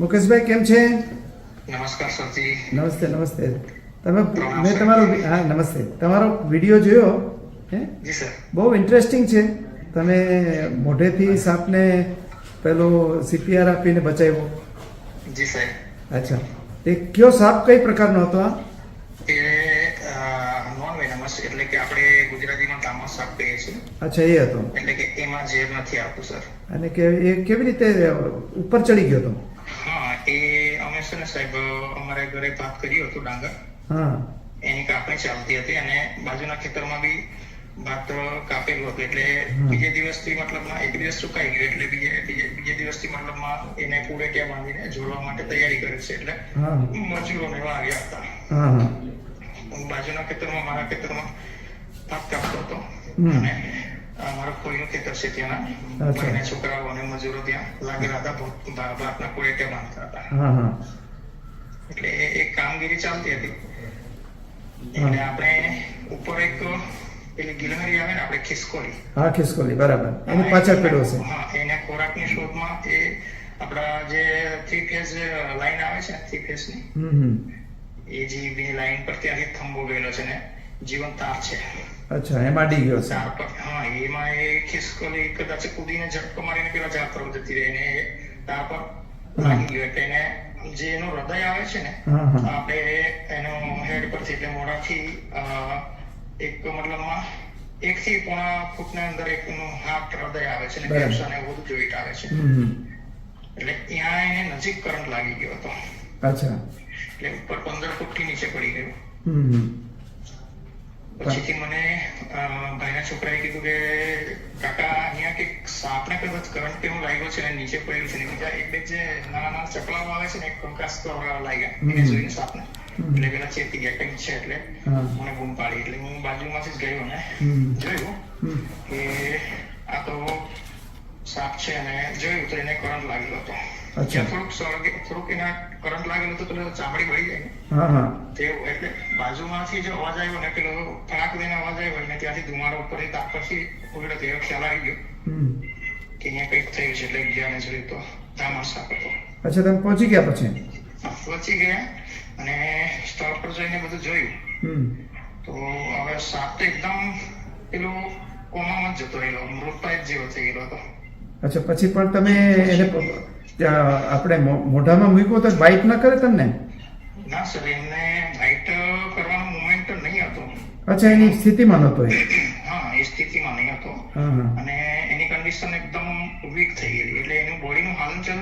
મુકેશભાઈ કેમ છે? નમસ્કાર સરજી. નમસ્તે નમસ્તે. તમે મેં તમારો હા નમસ્તે. તમારો વીડિયો જોયો? હે? બહુ ઇન્ટરેસ્ટિંગ છે. તમે મોઢેથી સાપને પેલો સીપીઆર આપીને બચાવ્યો. જી સાહેબ અચ્છા. એ કયો સાપ કઈ પ્રકારનો હતો આ? એ નોન વેનમસ એટલે કે આપણે ગુજરાતીમાં તામસ સાપ કહીએ છીએ. અચ્છા એ હતો. એટલે કે એમાં ઝેર નથી આવતું સર. અને કે એ કેવી રીતે ઉપર ચડી ગયો હતો? અમે છે ને સાહેબ અમારે ઘરે પાક કર્યું હતું ડાંગર. એની કાપણી ચાલતી હતી અને બાજુના ખેતરમાં બી ભાત કાપેલું હતું. એટલે બીજે દિવસથી મતલબમાં એક દિવસ સુકાઈ ગયું. એટલે બીજે બીજે બીજે દિવસથી મતલબમાં એને કુડે ત્યાં બાંધીને જોડવા માટે તૈયારી કરે છે. એટલે મજૂરો એવા આવ્યા હતા. બાજુના ખેતરમાં મારા ખેતરમાં ભાત કાપતો હતો. અને મારો કોઈનો છે ત્યાંના અચ્છા. છોકરાઓ અને મજૂરો ત્યાં લાગેલા હતા ભાતના કોળે બાંધતા હતા. એટલે એક કામગીરી ચાલતી હતી. એટલે આપણે ઉપર એક પેલી ગિલહરી આવે ને આપણે ખિસકોલી. હા ખિસકોલી બરાબર. એની પાછળ પડ્યો છે હા એને ખોરાકની શોધમાં એ આપણા જે થ્રી ફેઝ લાઈન આવે છે થ્રી ફેઝની હમ એ જે લાઈન પર ત્યાંથી થંભો ગયેલો છે ને જીવન તાર છે. અચ્છા એમાં ડી ગયો છે. હા એમાં એ ખિસકોલી કદાચ કૂદીને ઝટકો મારીને પેલા ઝાડ તરફ જતી રહી ને તાર પર લાગી ગયો. એટલે એને જે એનું હૃદય આવે છે ને આપણે એનો હેડ પરથી એટલે મોઢાથી એક મતલબમાં એક થી પોણા ફૂટના અંદર એક એનું હાર્ટ હૃદય આવે છે ને ફેફસા ને એવું બધું જોઈટ આવે છે. એટલે ત્યાં એને નજીક કરંટ લાગી ગયો હતો. અચ્છા. એટલે ઉપર પંદર ફૂટથી નીચે પડી ગયું. પછીથી મને ભાઈના છોકરાએ કીધું કે કાકા અહીંયા કે સાપને કદાચ કરંટ કેવું લાગ્યો છે? અને નીચે પડ્યું છે. ને બીજા એક બે જે નાના નાના ચકલાઓ આવે છે ને એક કંકાસ કરવા લાગ્યા. એને. જોઈને સાપને. એટલે પેલા ચેતી ગયા કંઈક છે એટલે. મને બૂમ પાડી. એટલે હું બાજુમાંથી જ ગયો ને. જોયું? કે આ તો સાપ છે અને જોયું તો એને કરંટ લાગેલો હતો. થોડુંક સળગે થોડુંક એના કરંટ લાગેલો તો પેલો ચામડી વળી જાય. ને હા હા. તેવું એટલે બાજુમાંથી જે અવાજ આવ્યો ને પેલો ફરાક દઈને અવાજ આવ્યો ને ત્યાંથી ધુમાડો ઉપર તાપ પરથી ઉગડ્યો તેવો ખ્યાલ આવી ગયો કે અહીંયા કંઈક થયું છે એટલે ગયા ને જોયું તો તામર સાપ હતો. અચ્છા તમે પહોંચી ગયા પછી? પહોંચી ગયા અને સ્થળ પર જઈને બધું જોયું. તો હવે સાપ તો એકદમ પેલો કોમામાં જ જતો રહેલો મૃતપાય જ જેવો થઈ ગયેલો હતો. અચ્છા પછી પણ તમે એને આપણે મોઢામાં મૂક્યો તો બાઇટ ન કરે તમને ના સર એમને બાઇટ કરવાનો મુમેન્ટ નહીં હતો. અચ્છા એની સ્થિતિમાં નહોતો એ? હા એ સ્થિતિમાં નહીં હતો. અને એની કન્ડિશન એકદમ વીક થઈ ગઈ. એટલે એનું બોડીનું હાલનચલન